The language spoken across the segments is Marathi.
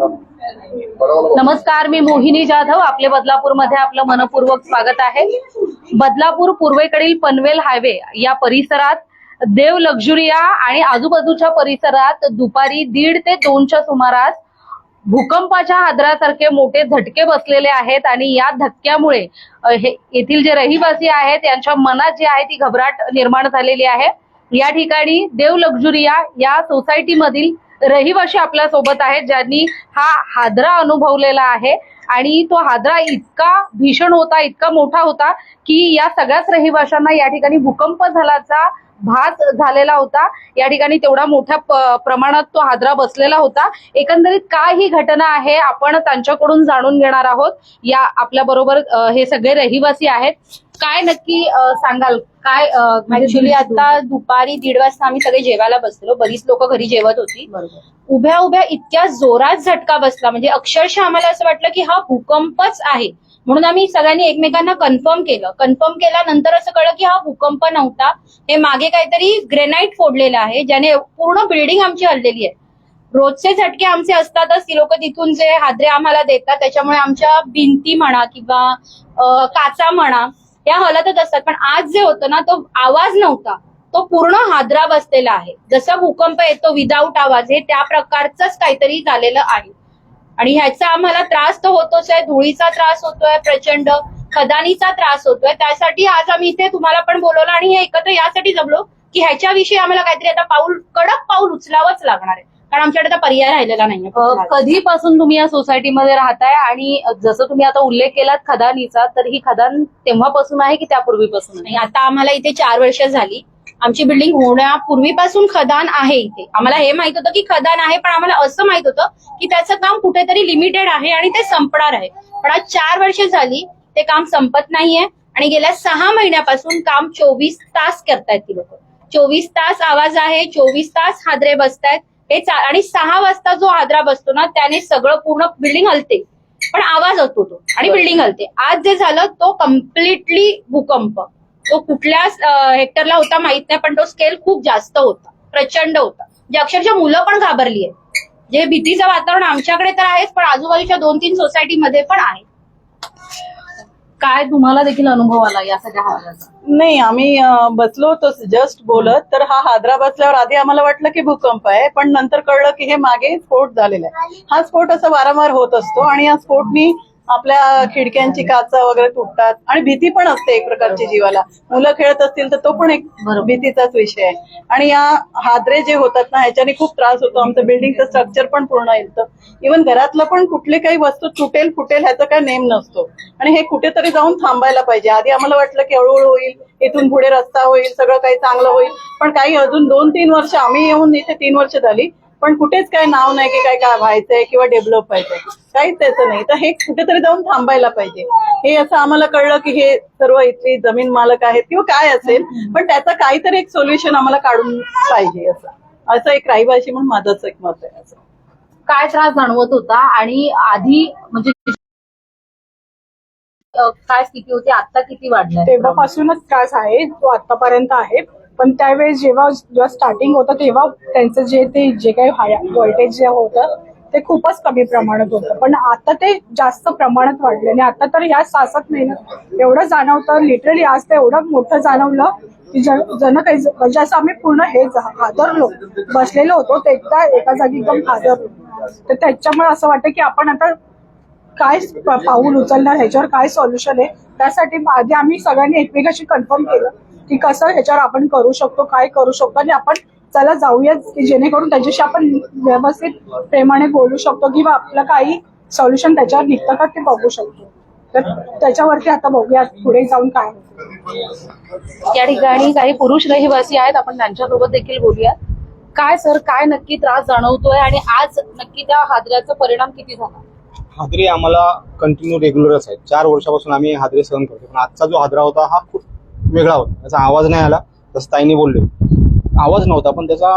नमस्कार मी मोहिनी जाधव. आपले बदलापूरमध्ये आपलं मनपूर्वक स्वागत आहे. बदलापूर पूर्वेकडील पनवेल हायवे या परिसरात देव लक्झुरिया आणि आजूबाजूच्या परिसरात दुपारी दीड ते दोनच्या सुमारास भूकंपाच्या हादरासारखे मोठे झटके बसलेले आहेत आणि या धक्क्यामुळे हे येथील जे रहिवासी आहेत यांच्या मनात जी आहे ती घबराट निर्माण झालेली आहे. या ठिकाणी देव लक्झुरिया या सोसायटीमधील रहिवासी आपल्यासोबत आहेत ज्यांनी हा हादरा अनुभवलेला आहे. आणि तो हादरा इतका भीषण होता इतका मोठा होता की या सगळ्याच रहिवाशांना या ठिकाणी भूकंप झाल्याचा भास झालेला होता. या ठिकाणी तेवढा मोठ्या प्रमाणात तो हादरा बसलेला होता. एकंदरीत काय ही घटना आहे आपण त्यांच्याकडून जाणून घेणार आहोत. या आपल्या बरोबर हे सगळे रहिवासी आहेत. काय नक्की सांगाल? काय म्हणजे ऍक्च्युली तुम्ही आता दुपारी दीड वाजता आम्ही सगळे जेवायला बसलो बरीच लोक घरी जेवत होती. उभ्या उभ्या इतक्या जोरात झटका बसला. म्हणजे अक्षरशः आम्हाला असं वाटलं की हा भूकंपच आहे. म्हणून आम्ही सगळ्यांनी एकमेकांना कन्फर्म केलं. कन्फर्म केल्यानंतर असं कळलं की हा भूकंप नव्हता. हे मागे काहीतरी ग्रेनाइट फोडलेलं आहे ज्याने पूर्ण बिल्डिंग आमची हललेली आहे. रोजचे झटके आमचे असतातच. ती लोक तिथून जे हादरे आम्हाला देतात त्याच्यामुळे आमच्या भिंती म्हणा किंवा काचा म्हणा या हलतच असतात. पण आज जे होतं ना तो आवाज नव्हता. तो पूर्ण हादरा बसलेला आहे. जसा भूकंप येतो विदाऊट आवाज हे त्या प्रकारचंच काहीतरी झालेलं आहे. आणि ह्याचा आम्हाला त्रास तर होतोच आहे. धुळीचा त्रास होतोय प्रचंड. खदानीचा त्रास होतोय. त्यासाठी आज आम्ही इथे तुम्हाला पण बोलवलं आणि हे एकत्र यासाठी जमलो की ह्याच्याविषयी आम्हाला काहीतरी आता पाऊल कडक पाऊल उचलावंच लागणार आहे. कारण आमच्याकडे आता पर्याय राहिलेला अ, नाहीये कधीपासून तुम्ही या सोसायटीमध्ये राहताय? आणि जसं तुम्ही आता उल्लेख केलात खदानीचा तर ही खदान तेव्हापासून आहे की त्यापूर्वीपासून आहे? आणि आता आम्हाला इथे चार वर्ष झाली. आमची बिल्डिंग होण्यापूर्वीपासून खदान आहे इथे. आम्हाला हे माहीत होतं की खदान आहे पण आम्हाला असं माहीत होतं की त्याचं काम कुठेतरी लिमिटेड आहे आणि ते संपणार आहे. पण आज चार वर्ष झाली ते काम संपत नाहीये आणि गेल्या सहा महिन्यापासून काम चोवीस तास करतायत ती लोक. चोवीस तास आवाज आहे चोवीस तास हादरे बसतायत. हे आणि सहा वाजता जो हादरा बसतो ना त्याने सगळं पूर्ण बिल्डिंग हलते. पण आवाज असतो तो. आणि बिल्डिंग हलते. आज जे झालं तो कम्प्लिटली भूकंप. तो कुठल्या हेक्टरला होता माहीत नाही पण तो स्केल खूप जास्त होता. प्रचंड होता. म्हणजे अक्षरशः मुलं पण घाबरली आहेत. जे भीतीचं वातावरण आमच्याकडे तर आहेच पण आजूबाजूच्या दोन तीन सोसायटीमध्ये पण आहे. काय तुम्हाला देखील अनुभव आला या सगळ्या हादराचा नाही आम्ही अं, बसलो होतो जस्ट बोलत तर हा हादरा बसल्यावर आधी आम्हाला वाटलं की भूकंप आहे पण नंतर कळलं की हे मागे स्फोट झालेला आहे. हा स्फोट असा वारंवार होत असतो आणि या स्फोटनी आपल्या खिडक्यांची काचा वगैरे तुटतात आणि भीती पण असते एक प्रकारची जीवाला. मुलं खेळत असतील तर तो पण एक. भीतीचाच विषय आहे. आणि या हादरे जे होतात ना ह्याच्याने खूप त्रास होतो. आमचं बिल्डिंगचं स्ट्रक्चर पण पूर्ण येतं इव्हन घरातलं पण कुठली काही वस्तू तुटेल फुटेल ह्याचा काय नेम नसतो. आणि हे कुठेतरी जाऊन थांबायला पाहिजे. आधी आम्हाला वाटलं की हळूहळू होईल इथून पुढे रस्ता होईल सगळं काही चांगलं होईल. पण काही अजून दोन तीन वर्ष आम्ही येऊन इथे तीन वर्ष झाली. पण कुठेच काय नाव नाही की काय काय व्हायचंय किंवा डेव्हलप व्हायचंय. काहीच त्याचं नाही. तर हे कुठेतरी जाऊन थांबायला पाहिजे. हे असं आम्हाला कळलं की हे सर्व इथली जमीन मालक आहेत किंवा काय असेल पण त्याचं काहीतरी एक सोल्युशन आम्हाला काढून पाहिजे असं. असं एक राहिवाशी म्हणून माझंच एक मत आहे असं. काय त्रास जाणवत होता आणि आधी म्हणजे काय स्थिती होती? आता किती वाढलाय? तेव्हापासूनच त्रास आहे. तो आतापर्यंत आहे. पण त्यावेळेस जेव्हा जेव्हा स्टार्टिंग होतं तेव्हा त्यांचं जे ते जे काही व्होल्टेज जे होतं ते खूपच कमी प्रमाणात होतं. पण आता ते जास्त प्रमाणात वाढले आणि आता तर या सहा सात महिन्यात एवढं जाणवतं लिटरली आज ते एवढं मोठं जाणवलं की जण जण काही म्हणजे असं आम्ही पूर्ण हे हादरलो. बसलेलो होतो ते एकदा एका जागी एकदम हादरलो. तर त्याच्यामुळे असं वाटतं की आपण आता काय पाऊल उचलणार ह्याच्यावर काय सोल्युशन आहे? त्यासाठी आधी आम्ही सगळ्यांनी एकमेकाशी कन्फर्म केलं. की कसं ह्याच्यावर आपण करू शकतो काय करू शकतो आणि आपण चला जाऊया की जेणेकरून त्याच्याशी आपण व्यवस्थित प्रेमाने बोलू शकतो किंवा आपलं काही सोल्युशन त्याच्यावर निघतं का ते बघू शकतो. तर त्याच्यावरती आता बघूया पुढे जाऊन काय होतं. या ठिकाणी काही पुरुष रहिवासी आहेत आपण त्यांच्यासोबत देखील बोलूया. काय सर काय नक्की त्रास जाणवतोय आणि आज नक्की त्या हादऱ्याचा परिणाम किती झाला? हादरे आम्हाला कंटिन्यू रेग्युलरच आहेत. चार वर्षापासून आम्ही हादरे सहन करतो. पण आजचा जो हादरा होता हा खूप वेगळा होता. त्याचा आवाज नाही आला जसं ताईने बोलले. आवाज नव्हता पण त्याचा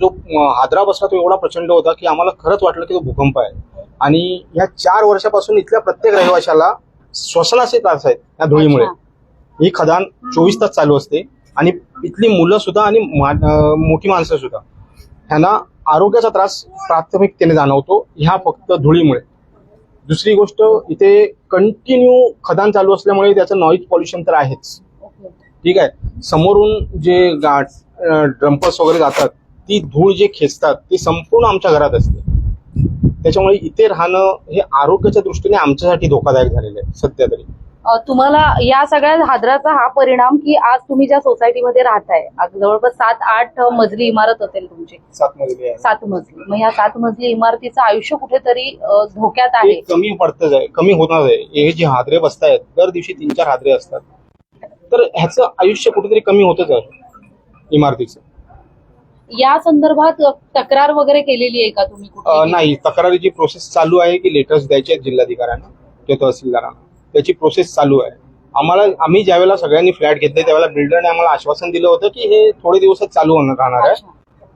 जो हादरा बसला तो एवढा प्रचंड होता की आम्हाला खरंच वाटलं की तो भूकंप आहे. आणि ह्या चार वर्षापासून इथल्या प्रत्येक रहिवाशाला श्वसनाचे त्रास आहेत या धुळीमुळे. ही खदान चोवीस तास चालू असते आणि इथली मुलं सुद्धा आणि मोठी माणसं सुद्धा ह्यांना आरोग्याचा त्रास प्राथमिकतेने जाणवतो ह्या फक्त धुळीमुळे. दुसरी गोष्ट इथे कंटिन्यू खदान चालू असल्यामुळे त्याचं नॉईज पॉल्युशन तर आहेच. ठीक आहे? समोरून जे गाठ ड्रम्पर्स वगैरे जातात ती धूळ जे खेचतात ती संपूर्ण आमच्या घरात असते. त्याच्यामुळे इथे राहणं हे आरोग्याच्या दृष्टीने आमच्यासाठी धोकादायक झालेलं आहे सध्या तरी. तुम्हाला या सगळ्या हादराचा हा परिणाम की आज तुम्ही ज्या सोसायटीमध्ये राहताय जवळपास सात आठ मजली इमारत असेल तुमची. सात मजली आहे. सात मजली. मग या सात मजली इमारतीचं आयुष्य कुठेतरी धोक्यात आहे. कमी पडतच आहे कमी होणार आहे. हे जे हादरे बसतायत दर दिवशी तीन चार हादरे असतात. तर ह्याचं आयुष्य कुठेतरी कमी होतच आहे इमारतीचं. या संदर्भात तक्रार वगैरे केलेली आहे का तुम्ही अं, नाही तक्रारीची प्रोसेस चालू आहे की लेटर्स द्यायचे आहेत जिल्हाधिकाऱ्यांना किंवा तहसीलदारांना. त्याची प्रोसेस चालू आहे. आम्हाला आम्ही ज्यावेळेला सगळ्यांनी फ्लॅट घेतले त्यावेळेला बिल्डरने आम्हाला आश्वासन दिलं होतं की हे थोडे दिवसच चालू होणार राहणार आहे.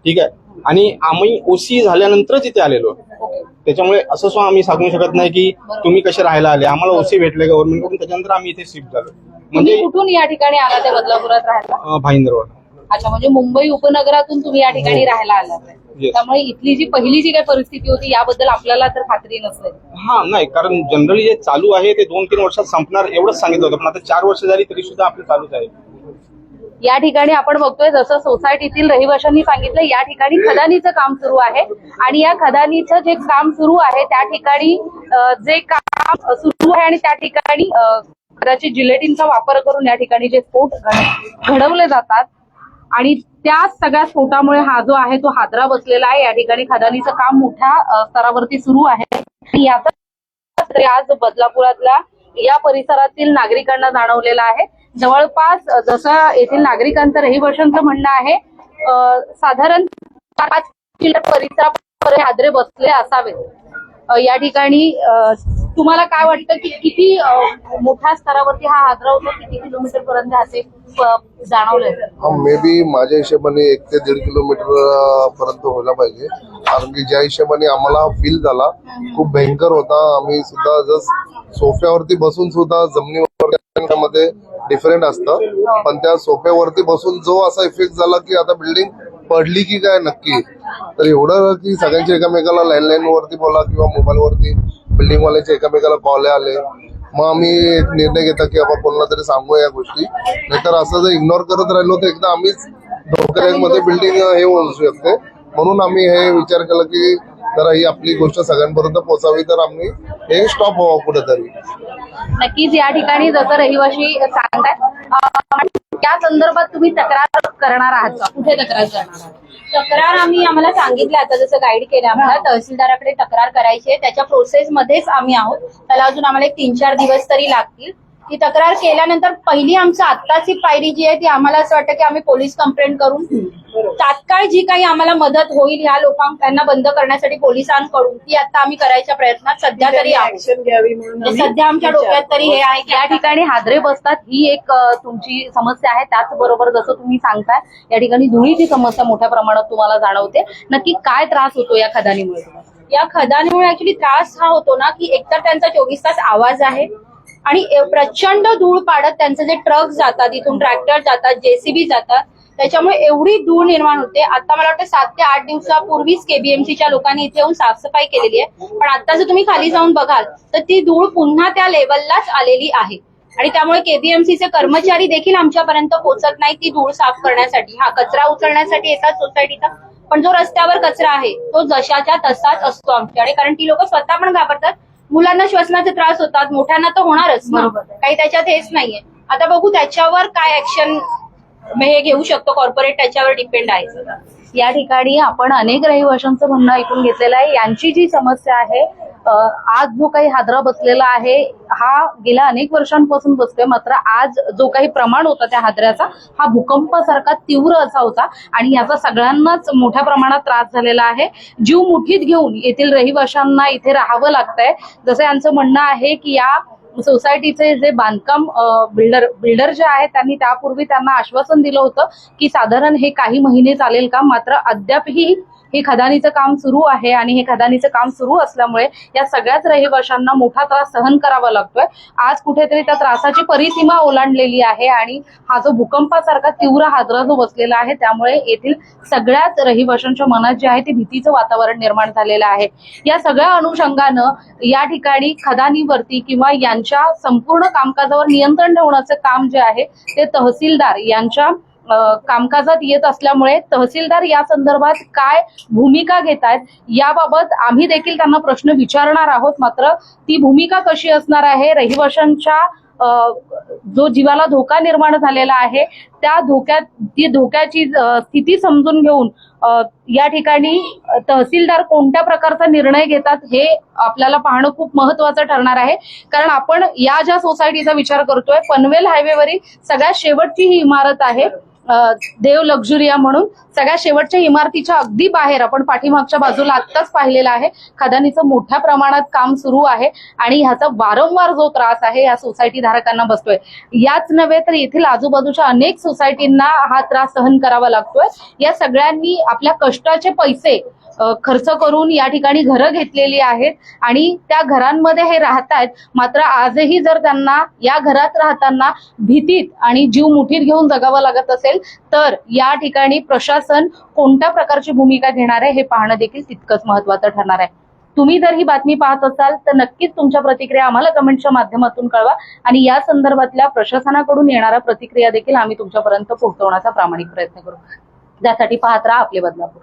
ठीक आहे? आणि आम्ही ओसी झाल्यानंतरच इथे आलेलो आहे. त्याच्यामुळे असं सुद्धा आम्ही सांगू शकत नाही की तुम्ही कसे राहायला आले? आम्हाला ओसी भेटले गव्हर्नमेंटकडून त्याच्यानंतर आम्ही इथे शिफ्ट झालो म्हणजे तुम्ही कुठून या ठिकाणी आला त्या बदलापुरात राहायला? भाईंदरवाड. अच्छा म्हणजे मुंबई उपनगरातून तुम्ही या ठिकाणी राहायला आलात. Yes. त्यामुळे इथली जी पहिली जी काही परिस्थिती होती याबद्दल आपल्याला तर खात्री नसेल. हा नाही कारण जनरली जे चालू आहे ते दोन तीन वर्षात संपणार एवढंच सांगितलं होतं. पण आता चार वर्ष झाली तरी सुद्धा आपलं चालूच आहे. या ठिकाणी आपण बघतोय जसं सोसायटीतील रहिवाशांनी सांगितलं या ठिकाणी खदानीचं काम सुरू आहे. आणि या खदानीचं जे काम सुरू आहे त्या ठिकाणी जे काम सुरू आहे आणि त्या ठिकाणी कदाचित जिलेटिनचा वापर करून या ठिकाणी जे स्फोट घडवले जातात आणि त्या सगळ्या स्फोटामुळे हा जो आहे तो हादरा बसलेला आहे. या ठिकाणी खदानीचं काम मोठ्या स्तरावरती सुरू आहे. याचा आज बदलापुरातल्या या परिसरातील नागरिकांना जाणवलेला आहे. जवळपास जसं येथील नागरिकांचं रहिवाशांचं म्हणणं आहे साधारण पाच किलोमीटर परिसरापर्यंत हादरे बसले असावेत. या ठिकाणी तुम्हाला काय वाटतं की किती मोठ्या स्तरावरती हा हादरा होतो? किती किलोमीटर पर्यंत असे जाणवले मे बी माझ्या हिशोबाने एक ते दीड किलोमीटर पर्यंत व्हायला पाहिजे. कारण की ज्या हिशोबाने आम्हाला फील झाला खूप भयंकर होता. आम्ही सुद्धा जस्ट सोफ्यावरती बसून सुद्धा जमिनीवर मध्ये डिफरंट असतं. पण त्या सोफ्यावरती बसून जो असा इफेक्ट झाला की आता बिल्डिंग पडली की काय नक्की? तर एवढं की सगळ्यांच्या एकामेकाला लँडलाईन वरती बोला किंवा मोबाईल वरती. बिल्डिंग वाल्याचे एकामेकाला कॉल आले. मग आम्ही एक निर्णय घेतला की आपण कोणाला तरी सांगू या गोष्टी. नाहीतर असं जर इग्नोर करत राहिलो तर एकदा आम्हीच धोक्यामध्ये बिल्डिंग हे होऊ शकते. म्हणून आम्ही हे विचार केला की जरा ही आपली गोष्ट सगळ्यांपर्यंत पोहोचावी तर आम्ही हे स्टॉप व्हावं कुठेतरी. नक्कीच या ठिकाणी जसं रहिवाशी सांगतात संदर्भात तुम्ही तक्रार करणार आहात का? कुठे तक्रार करणार आहात? तक्रार आम्ही आम्हाला सांगितलं आता जसं गाईड केलं आम्हाला तहसीलदाराकडे तक्रार करायची आहे. त्याच्या प्रोसेसमध्येच आम्ही आहोत. त्याला अजून आम्हाला एक तीन चार दिवस तरी लागतील. ती तक्रार केल्यानंतर पहिली आमचं आत्ताची पायरी जी आहे ती आम्हाला असं वाटतं की आम्ही पोलीस कंप्लेंट करून तात्काळ जी काही आम्हाला मदत होईल ह्या लोकांना त्यांना बंद करण्यासाठी पोलिसांकडून ती आता आम्ही करायच्या प्रयत्नात सध्या तरी म्हणजे सध्या आमच्या डोक्यात तरी हे आहे की या ठिकाणी हादरे बसतात ही एक तुमची समस्या आहे. त्याचबरोबर जसं तुम्ही सांगताय या ठिकाणी धुळीची समस्या मोठ्या प्रमाणात तुम्हाला जाणवते. नक्की काय त्रास होतो या खदानीमुळे? या खदानीमुळे ऍक्च्युली त्रास हा होतो ना की एकतर त्यांचा चोवीस तास आवाज आहे आणि प्रचंड धूळ पाडत त्यांचे जे ट्रक जातात इथून ट्रॅक्टर जातात जेसीबी जातात त्याच्यामुळे एवढी धूळ निर्माण होते. आता मला वाटतं सात ते आठ दिवसापूर्वीच केबीएमसीच्या लोकांनी इथे येऊन साफसफाई केलेली आहे. पण आता जर तुम्ही खाली जाऊन बघाल तर ती धूळ पुन्हा त्या लेवललाच आलेली आहे. आणि त्यामुळे केबीएमसीचे कर्मचारी देखील आमच्यापर्यंत पोहोचत नाही ती धूळ साफ करण्यासाठी. हा कचरा उचलण्यासाठी येतात सोसायटीचा पण जो रस्त्यावर कचरा आहे तो जशाच्या तसाच असतो आमच्याकडे. कारण ती लोक स्वतः पण घाबरतात मुलांना श्वसनाचे त्रास होतात मोठ्यांना तर होणारच ना. काही त्याच्यात हेच नाहीये. आता बघू त्याच्यावर काय ऍक्शन हे घेऊ शकतो कॉर्पोरेट त्याच्यावर डिपेंड आहे. या ठिकाणी आपण अनेक रहिवाशांचं म्हणणं ऐकून घेतलेलं आहे. यांची जी समस्या आहे आज जो काही हादरा बसलेला आहे हा गेल्या अनेक वर्षांपासून बसतोय. मात्र आज जो काही प्रमाण होता त्या हादऱ्याचा हा भूकंपासारखा तीव्र असा होता आणि याचा सगळ्यांनाच मोठ्या प्रमाणात त्रास झालेला आहे. जीव मुठीत घेऊन येथील रहिवाशांना इथे राहावं लागतंय. जसं यांचं म्हणणं आहे की या सोसायटीचे जे बांधकाम बिल्डर बिल्डर जे आहेत त्यांनी त्यापूर्वी त्यांना आश्वासन दिलं होतं की साधारण हे काही महिने चालेल का? मात्र अद्यापही हे खदानीचं काम सुरू आहे आणि हे खदानीचं काम सुरू असल्यामुळे या सगळ्याच रहिवाशांना मोठा त्रास सहन करावा लागतोय. आज कुठेतरी त्या त्रासाची परिसीमा ओलांडलेली आहे आणि हा जो भूकंपासारखा तीव्र हादरा जो बसलेला आहे त्यामुळे येथील सगळ्याच रहिवाशांच्या मनात जे आहे ते भीतीचं वातावरण निर्माण झालेलं आहे. या सगळ्या अनुषंगानं या ठिकाणी खदानीवरती किंवा यांच्या संपूर्ण कामकाजावर नियंत्रण ठेवण्याचं काम जे आहे ते तहसीलदार यांच्या कामकाजात येत असल्यामुळे तहसीलदार या संदर्भात काय भूमिका घेत आहेत याबाबत आम्ही देखील त्यांना प्रश्न विचारणार आहोत. मात्र ती भूमिका कशी असणार आहे? रहिवाशांच्या अ, जो जीवाला धोका निर्माण झालेला आहे त्या धोक्यात ती धोक्याची स्थिती समजून घेऊन या ठिकाणी तहसीलदार कोणत्या प्रकारचा निर्णय घेतात हे आपल्याला पाहणं खूप महत्वाचं ठरणार आहे. कारण आपण या ज्या सोसायटीचा विचार करतोय पनवेल हायवेवरील सगळ्यात शेवटची ही इमारत आहे. देव लक्झुरिया म्हणून सगळ्या शेवटच्या इमारतीच्या अगदी बाहेर आपण पाठीमागच्या बाजूला आत्ताच पाहिलेलं आहे. खदानीचं मोठ्या प्रमाणात काम सुरू आहे आणि ह्याचा वारंवार जो त्रास आहे या सोसायटी धारकांना बसतोय. याच नव्हे तर येथील आजूबाजूच्या अनेक सोसायटींना हा त्रास सहन करावा लागतोय. या सगळ्यांनी आपल्या कष्टाचे पैसे खर्च करून या ठिकाणी घरं घेतलेली आहेत आणि त्या घरांमध्ये हे राहतायत. मात्र आजही जर त्यांना या घरात राहताना भीतीत आणि जीव मुठीत घेऊन जगावं लागत असेल असेल तर या ठिकाणी प्रशासन कोणत्या प्रकारची भूमिका घेणार आहे हे पाहणं देखील तितकंच महत्वाचं ठरणार आहे. तुम्ही जर ही बातमी पाहत असाल तर नक्कीच तुमच्या प्रतिक्रिया आम्हाला कमेंटच्या माध्यमातून कळवा आणि या संदर्भातल्या प्रशासनाकडून येणाऱ्या प्रतिक्रिया देखील आम्ही तुमच्यापर्यंत पोहोचवण्याचा प्रामाणिक प्रयत्न करू. त्यासाठी पाहत राहा आपले बदलापूर.